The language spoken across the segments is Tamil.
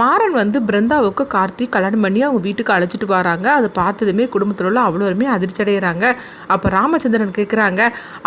மாறன் வந்து பிருந்தாவுக்கு கார்த்திக் கல்யாணம் பண்ணி அவங்க வீட்டுக்கு அழைச்சிட்டு வராங்க. அதை பார்த்ததுமே குடும்பத்தில் உள்ள அவ்வளோருமே அதிர்ச்சி அடைகிறாங்க அப்போ ராமச்சந்திரன் கேட்குறாங்க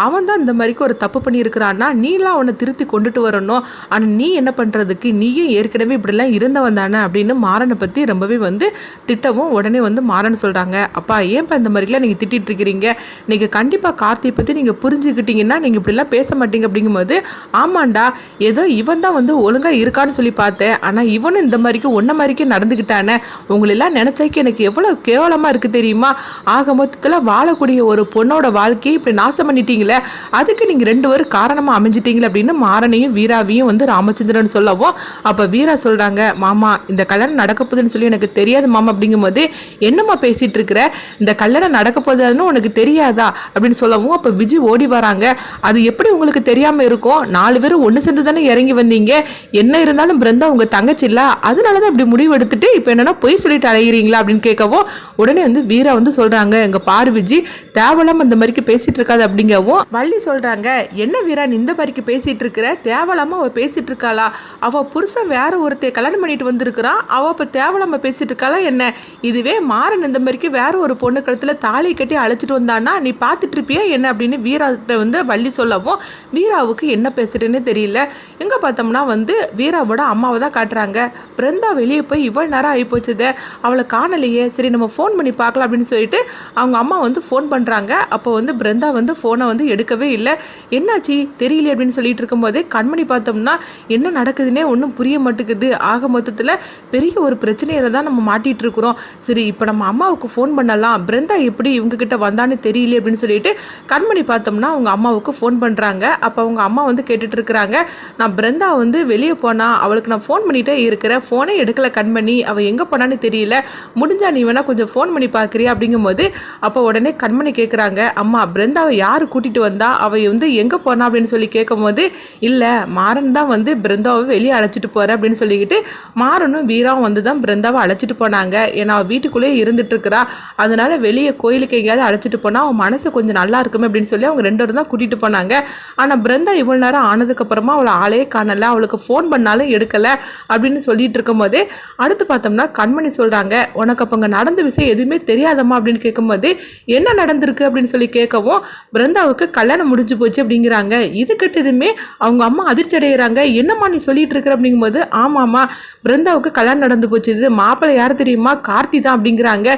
அவன் தான் இந்த மாதிரிக்கு ஒரு தப்பு பண்ணியிருக்கிறான்னா நீலாம் அவனை திருத்தி கொண்டுட்டு வரணும். ஆனால் நீ என்ன பண்ணுறதுக்கு நீயும் ஏற்கனவே இப்படிலாம் இருந்தவன் தானே? அப்படின்னு மாறனை பற்றி ரொம்பவே வந்து திட்டவும் உடனே வந்து மாறன் சொல்கிறாங்க அப்பா ஏன்ப்பா இந்த மாதிரிலாம் நீங்கள் திட்டிட்டு இருக்கிறீங்க? நீங்கள் கண்டிப்பாக கார்த்தியை பற்றி நீங்கள் புரிஞ்சுக்கிட்டீங்கன்னா நீங்கள் இப்படிலாம் பேச மாட்டீங்க. அப்படிங்கும்போது ஆமாண்டா ஏதோ இவன் தான் வந்து ஒழுங்காக இருக்கான்னு சொல்லி பார்த்தேன். ஆனால் இவனும் இந்த மாதிரிக்கும் ஒன்றை மாதிரிக்கும் நடந்துக்கிட்டானே உங்களெல்லாம் நினச்சாக்கி எனக்கு எவ்வளோ கேவலமாக இருக்குது தெரியுமா? ஆக மொத்தத்தில் வாழக்கூடிய ஒரு பொண்ணோட வாழ்க்கையை இப்படி நாசம் பண்ணிட்டீங்களே? அதுக்கு நீங்கள் ரெண்டு பேரும் காரணமாக அமைஞ்சிட்டீங்களே அப்படின்னு மாறனையும் வீராவையும் வந்து ராமச்சந்திரன் சொல்லவும் அப்போ வீரா சொல்கிறாங்க மாமா இந்த கல்யாணம் நடக்க போகுதுன்னு சொல்லி எனக்கு தெரியாது மாமா அப்படிங்கும்போது என்னம்மா பேசிகிட்டு இருக்கிற? இந்த கல்யாணம் நடக்க போகுதுன்னு உனக்கு தெரியாதா? அப்படின்னு சொல்லவும் அப்போ விஜய் ஓடி வராங்க. அது எப்படி உங்களுக்கு தெரியாமல் இருக்கும் நாலு பேரும் ஒன்று சேர்ந்து தானே இறங்கி வந்தீங்க? என்ன இருந்தாலும் பிருந்தா உங்கள் தங்கச்சி இல்லை அதனால தான் இப்படி முடிவு எடுத்துட்டு இப்போ என்னன்னா பொய் சொல்லிட்டு அலையிறீங்களா அப்படின்னு கேட்கவும் உடனே வந்து வீரா வந்து சொல்கிறாங்க எங்கள் பாரு விஜி இந்த அந்த மாதிரிக்கு பேசிகிட்டு இருக்காது அப்படிங்கவும் வள்ளி சொல்கிறாங்க என்ன வீரா நீ இந்த மாதிரிக்கு பேசிகிட்டு இருக்கிற? தேவலாம அவள் பேசிகிட்டு இருக்காளா? அவள் புருஷன் வேற ஒருத்தைய கல்யாணம் பண்ணிட்டு வந்திருக்கிறான் அவள் இப்போ தேவலாம பேசிகிட்டு இருக்காளா என்ன? இதுவே மாறன் இந்த மாதிரிக்கு வேற ஒரு பொண்ணு கழுத்தில் தாலி கட்டி அழைச்சிட்டு வந்தான்னா நீ பார்த்துட்டு இருப்பியா என்ன? அப்படின்னு வீராட்ட வந்து வள்ளி சொல்லவும் வீராவுக்கு என்ன பேசுகிறேன்னு தெரியல. எங்கே பார்த்தோம்னா வந்து வீராவோட அம்மாவை தான் காட்டுறாங்க. பிருந்தா வெளியே போய் இவ்வளோ நேரம் ஆகிப்போச்சுதே அவளை காணலையே. சரி நம்ம ஃபோன் பண்ணி பார்க்கலாம் அப்படின்னு சொல்லிட்டு அவங்க அம்மா வந்து ஃபோன் பண்ணுறாங்க அப்போ வந்து பிருந்தா வந்து ஃபோனை வந்து எடுக்கவே இல்லை. என்னாச்சு? தெரியல அப்படின்னு சொல்லிட்டு இருக்கும்போதே கண்மணி பார்த்தோம்னா என்ன நடக்குதுன்னே ஒன்றும் புரிய மாட்டேங்குது. ஆக மொத்தத்தில் பெரிய ஒரு பிரச்சனையில தான் நம்ம மாட்டிகிட்டு இருக்கிறோம். சரி இப்போ நம்ம அம்மாவுக்கு ஃபோன் பண்ணலாம். பிருந்தா எப்படி இவங்கக்கிட்ட வந்தான்னு தெரியல அப்படின்னு சொல்லிட்டு கண்மணி பார்த்தோம்னா அவங்க அம்மாவுக்கு ஃபோன் பண்ணுறாங்க அப்போ அவங்க அம்மா வந்து கேட்டுட்டு இருக்கிறாங்க. நான் பிருந்தா வந்து வெளியே போனால் அவளுக்கு நான் ஃபோன் பண்ணிகிட்டே இருக்கிறேன். ஃபோனே எடுக்கல பண்ணி அவள் எங்கே போனான்னு தெரியல. முடிஞ்சா நீ வேணால் கொஞ்சம் ஃபோன் பண்ணி பார்க்குறியா அப்படிங்கும்போது அப்போ உடனே கண்மணி கேட்குறாங்க அம்மா பிருந்தாவை யார் கூட்டிகிட்டு வந்தா? அவள் வந்து எங்கே போனா அப்படின்னு சொல்லி கேட்கும்போது இல்லை மாறன் தான் வந்து பிருந்தாவை வெளியே அழைச்சிட்டு போகிறேன் அப்படின்னு சொல்லிக்கிட்டு மாறனும் வீராவும் வந்து தான் பிருந்தாவை அழைச்சிட்டு போனாங்க. ஏன்னா அவள் வீட்டுக்குள்ளேயே இருந்துட்டு இருக்கிறா. அதனால வெளியே கோயிலுக்கு எங்கேயாவது அழைச்சிட்டு போனால் அவன் மனசு கொஞ்சம் நல்லா இருக்குமே அப்படின்னு சொல்லி அவங்க ரெண்டு பேரும் தான் கூட்டிகிட்டு போனாங்க. ஆனால் பிருந்தா இவ்வளோ நேரம் ஆனதுக்கப்புறமா அவளை ஆளையே காணலை. அவளுக்கு ஃபோன் பண்ணாலும் எடுக்கலை அப்படின்னு சொல்லிட்டு இருக்கும்போதே அடுத்து பார்த்தோம்னா கண்மணி சொல்கிறாங்க உனக்கு அப்போ அங்கே நடந்த விஷயம் எதுவுமே தெரியாதம்மா? அப்படின்னு கேட்கும்போது என்ன நடந்திருக்கு? அப்படின்னு சொல்லி கேட்கவும் பிருந்தாவுக்கு கல்யாணம் முடிஞ்சு போச்சு அப்படிங்கிறாங்க. இது கெட்டதுமே அவங்க அம்மா அதிர்ச்சி அடைகிறாங்க என்னம்மா நீ சொல்லிட்டு இருக்கிற? அப்படிங்கும்போது ஆமாம்மா பிருந்தாவுக்கு கல்யாணம் நடந்து போச்சு. இது மாப்பிள்ளை யார் தெரியுமா? கார்த்தி தான் அப்படிங்கிறாங்க.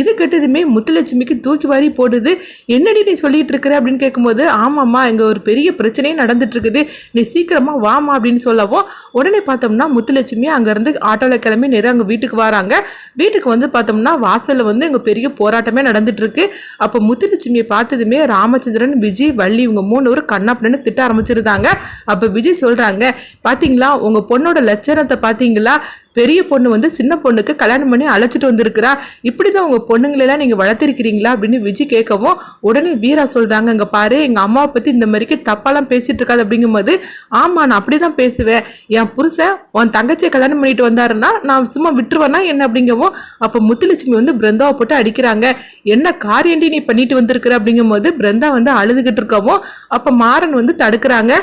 இது கெட்டதுமே முத்துலட்சுமிக்கு தூக்கி வாரி போடுது. என்னடி நீ சொல்லிட்டு இருக்கிற? அப்படின்னு கேட்கும்போது ஆமாம்மா இங்கே ஒரு பெரிய பிரச்சனையே நடந்துட்டு இருக்குது. நீ சீக்கிரமாக வாமா அப்படின்னு சொல்லவும் உடனே பார்த்தோம்னா முத்துலட்சுமி அங்கேருந்து ஆட்டோவில் கிளம்பி நேரம் அங்கே வீட்டுக்கு வராங்க. வீட்டுக்கு வந்து பார்த்தோம்னா வாசலில் வந்து இங்கே பெரிய போராட்டமே நடந்துட்டு இருக்கு அப்போ முத்துலட்சுமியை பார்த்ததுமே ராமச்சந்திரன் விஜய் வள்ளி இவங்க மூணு ஒரு கண்ணாப்பண்ணு திட்ட ஆரம்பிச்சிருந்தாங்க. அப்போ விஜய் சொல்கிறாங்க பார்த்தீங்களா உங்கள் பொண்ணோட லட்சணத்தை பார்த்தீங்களா பெரிய பொண்ணு வந்து சின்ன பொண்ணுக்கு கல்யாணம் பண்ணி அழைச்சிட்டு வந்திருக்கிறா. இப்படி தான் உங்கள் பொண்ணுங்களெல்லாம் நீங்கள் வளர்த்திருக்கிறீங்களா? அப்படின்னு விஜய் கேட்கவும் உடனே வீரா சொல்கிறாங்க இங்கே பாரு எங்கள் அம்மாவை பற்றி இந்த மாதிரிக்கு தப்பாலாம் பேசிகிட்டு இருக்காது. அப்படிங்கும்போது ஆமாம் நான் அப்படி தான் பேசுவேன். என் புருஷன் உன் தங்கச்சியை கல்யாணம் பண்ணிட்டு வந்தாருன்னா நான் சும்மா விட்டுருவேன்னா என்ன? அப்படிங்கவும் அப்போ முத்துலட்சுமி வந்து பிருந்தாவை போட்டு அடிக்கிறாங்க. என்ன காரியண்டி நீ பண்ணிட்டு வந்திருக்கிற? அப்படிங்கும்போது பிருந்தா வந்து அழுதுகிட்டு இருக்கவும் அப்போ மாறன் வந்து தடுக்கிறாங்க.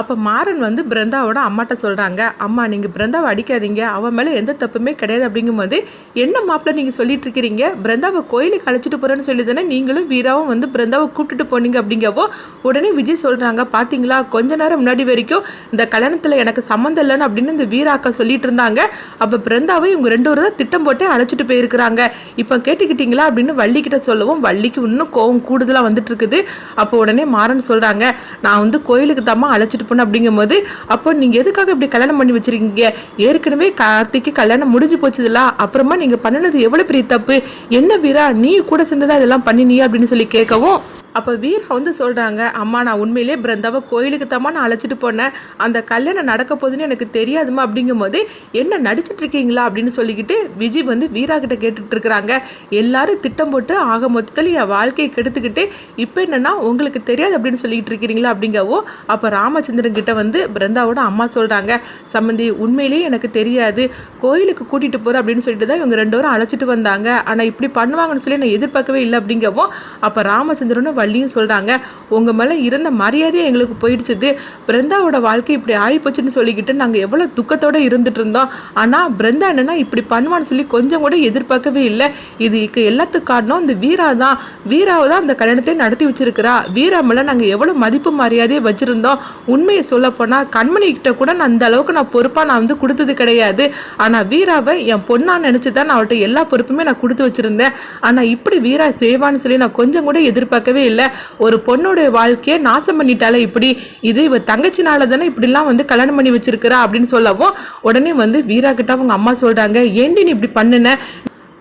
அப்போ மாறன் வந்து பிருந்தாவோட அம்மாட்ட சொல்கிறாங்க அம்மா நீங்கள் பிருந்தாவை அடிக்காதீங்க. அவன் மேலே எந்த தப்புமே கிடையாது. அப்படிங்கும்போது என்ன மாப்பிள்ள நீங்கள் சொல்லிட்டு இருக்கிறீங்க? பிருந்தாவை கோயிலுக்கு அழைச்சிட்டு போகிறேன்னு சொல்லி தானே நீங்களும் வீராவும் வந்து பிருந்தாவை கூப்பிட்டுட்டு போனீங்க? அப்படிங்கப்போ உடனே விஜய் சொல்கிறாங்க பார்த்தீங்களா கொஞ்ச நேரம் முன்னாடி வரைக்கும் இந்த கல்யாணத்தில் எனக்கு சம்மந்தம் இல்லைன்னு அப்படின்னு இந்த வீராக்கா சொல்லிட்டு இருந்தாங்க. அப்போ பிருந்தாவை இவங்க ரெண்டு பேரும் தான் திட்டம் போட்டே அழைச்சிட்டு போயிருக்கிறாங்க. இப்போ கேட்டுக்கிட்டீங்களா? அப்படின்னு வள்ளிக்கிட்ட சொல்லவும் வள்ளிக்கு இன்னும் கோவம் கூடுதலாக வந்துட்டு இருக்குது. அப்போ உடனே மாறன் சொல்கிறாங்க நான் வந்து கோயிலுக்கு தாம்மா அழைச்சிட்டு போனேன் அப்படிங்கும்போது அப்போ நீங்கள் எதுக்காக இப்படி கல்யாணம் பண்ணி வச்சிருக்கீங்க? ஏற்கனவே கார்த்திக்கு கல்யாணம் முடிஞ்சு போச்சுதுல அப்புறமா நீங்கள் பண்ணினது எவ்வளோ பெரிய தப்பு? என்ன வீரா நீ கூட சேர்ந்துதான் இதெல்லாம் பண்ணினியா அப்படின்னு சொல்லி கேட்கவும் அப்போ வீரா வந்து சொல்கிறாங்க அம்மா நான் உண்மையிலே பிருந்தாவை கோயிலுக்கு தாம்மா நான் அழைச்சிட்டு போனேன். அந்த கல்யாணம் நடக்க போதுன்னு எனக்கு தெரியாதுமா அப்படிங்கும்போது என்ன நடிச்சிட்டு இருக்கீங்களா? அப்படின்னு சொல்லிக்கிட்டு விஜய் வந்து வீரா கிட்ட கேட்டுட்டு இருக்கிறாங்க. எல்லாரும் திட்டம் போட்டு ஆக மொத்தத்தில் என் வாழ்க்கையை கெடுத்துக்கிட்டு இப்போ என்னன்னா உங்களுக்கு தெரியாது அப்படின்னு சொல்லிக்கிட்டு இருக்கிறீங்களா அப்படிங்கவோ அப்போ ராமச்சந்திரன் கிட்ட வந்து பிருந்தாவோட அம்மா சொல்கிறாங்க சம்மந்தி உண்மையிலேயே எனக்கு தெரியாது. கோயிலுக்கு கூட்டிகிட்டு போகிற அப்படின்னு சொல்லிட்டு தான் இவங்க ரெண்டு பேரும் அழைச்சிட்டு வந்தாங்க. ஆனால் இப்படி பண்ணுவாங்கன்னு சொல்லி நான் எதிர்பார்க்கவே இல்லை அப்படிங்கவும் அப்போ ராமச்சந்திரனும் வள்ளியும் சொல்கிறாங்க உங்கள் மேலே இருந்த மரியாதையே எங்களுக்கு போயிடுச்சுது. பிருந்தாவோட வாழ்க்கை இப்படி ஆகிப்போச்சுன்னு சொல்லிக்கிட்டு நாங்கள் எவ்வளோ துக்கத்தோடு இருந்துட்டு இருந்தோம். ஆனால் பிருந்தா என்னென்னா இப்படி பண்ணுவான்னு சொல்லி கொஞ்சம் கூட எதிர்பார்க்கவே இல்லை. இதுக்கு எல்லாத்துக்கும் காரணம் இந்த வீரா தான். வீராவை தான் அந்த கல்யாணத்தை நடத்தி வச்சிருக்கிறா. வீரா மேலே நாங்கள் எவ்வளோ மதிப்பு மரியாதையை வச்சுருந்தோம். உண்மையை சொல்லப்போனால் கண்மணிக்கிட்ட கூட நான் அந்த அளவுக்கு நான் பொறுப்பாக நான் வந்து கொடுத்தது கிடையாது. ஆனால் வீராவை என் பொண்ணாக நினச்சி தான் நான் அவர்கிட்ட எல்லா பொறுப்புமே நான் கொடுத்து வச்சுருந்தேன். ஆனால் இப்படி வீரா செய்வான்னு சொல்லி நான் கொஞ்சம் கூட எதிர்பார்க்கவே இல்லை. ஒரு பொண்ணோட வாழ்க்கையை நாசம் பண்ணிட்டாலே இப்படி இது இவ தங்கச்சினால தானே இப்படிலாம் வந்து கல்யாணம் பண்ணி வச்சிருக்கிறா அப்படின்னு சொல்லவும் உடனே வந்து வீரா கிட்ட அவங்க அம்மா சொல்கிறாங்க ஏண்டி நீ இப்படி பண்ணுன?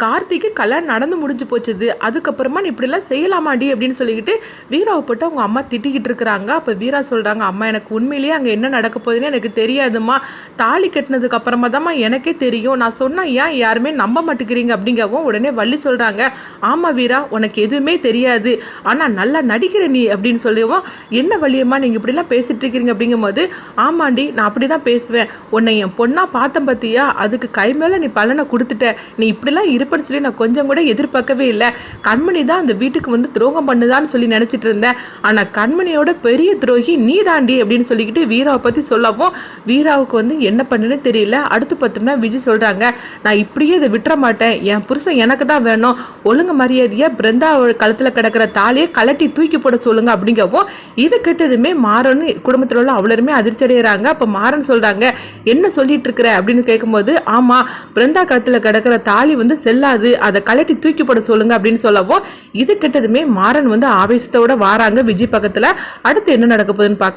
கார்த்திக்கு கல்யாணம் நடந்து முடிஞ்சு போச்சுது. அதுக்கப்புறமா நீ இப்படிலாம் செய்யலாமாடி அப்படின்னு சொல்லிக்கிட்டு வீராவை போட்டு அவங்க அம்மா திட்டிக்கிட்டு இருக்கிறாங்க. அப்போ வீரா சொல்கிறாங்க அம்மா எனக்கு உண்மையிலேயே அங்கே என்ன நடக்க போகுதுன்னு எனக்கு தெரியாதும்மா. தாலி கட்டினதுக்கு அப்புறமா தான்மா எனக்கே தெரியும். நான் சொன்னால் ஏன் யாருமே நம்ப மாட்டேங்கிறீங்க? அப்படிங்கவும் உடனே வள்ளி சொல்கிறாங்க ஆமாம் வீரா உனக்கு எதுவுமே தெரியாது. ஆனால் நல்லா நடிக்கிற நீ அப்படின்னு சொல்லுவோம் என்ன வழியம்மா நீங்கள் இப்படிலாம் பேசிகிட்டு இருக்கிறீங்க? அப்படிங்கும்போது ஆமாண்டி நான் அப்படி தான் பேசுவேன். உன்னை என் பொண்ணாக பார்த்தேன் பார்த்தியா அதுக்கு கை மேலே நீ பலனை கொடுத்துட்ட. நீ இப்படிலாம் இரு இருப்பேன்னு சொல்லி நான் கொஞ்சம் கூட எதிர்பார்க்கவே இல்லை. கண்மணி தான் அந்த வீட்டுக்கு வந்து துரோகம் பண்ணுதான்னு சொல்லி நினச்சிட்டு இருந்தேன். ஆனால் கண்மணியோட பெரிய துரோகி நீ தாண்டி அப்படின்னு சொல்லிக்கிட்டு வீராவை பற்றி சொல்லவும் வீராவுக்கு வந்து என்ன பண்ணுன்னு தெரியல. அடுத்து பார்த்தோம்னா விஜய் சொல்கிறாங்க நான் இப்படியே இதை விட்டுற மாட்டேன். என் புருஷன் எனக்கு தான் வேணும். ஒழுங்கு மரியாதையாக பிருந்தா கழுத்தில் கிடக்கிற தாலியை கலட்டி தூக்கி போட சொல்லுங்க அப்படிங்கவும் இது கெட்டதுமே மாறன் குடும்பத்தில் உள்ள அவ்வளோருமே அதிர்ச்சி அடைகிறாங்க அப்போ மாறன் சொல்கிறாங்க என்ன சொல்லிட்டு இருக்கிற? அப்படின்னு கேட்கும்போது ஆமாம் பிருந்தா கழுத்தில் கிடக்கிற தாலி வந்து செல் செல்லாது அதை கலட்டி தூக்கி போட சொல்லுங்க அப்படின்னு சொல்லவும் இது கெட்டதுமே மாறன் வந்து ஆவேசத்தோட வாராங்க. விஜய் பக்கத்தில் அடுத்து என்ன நடக்க போகுதுன்னு பார்க்க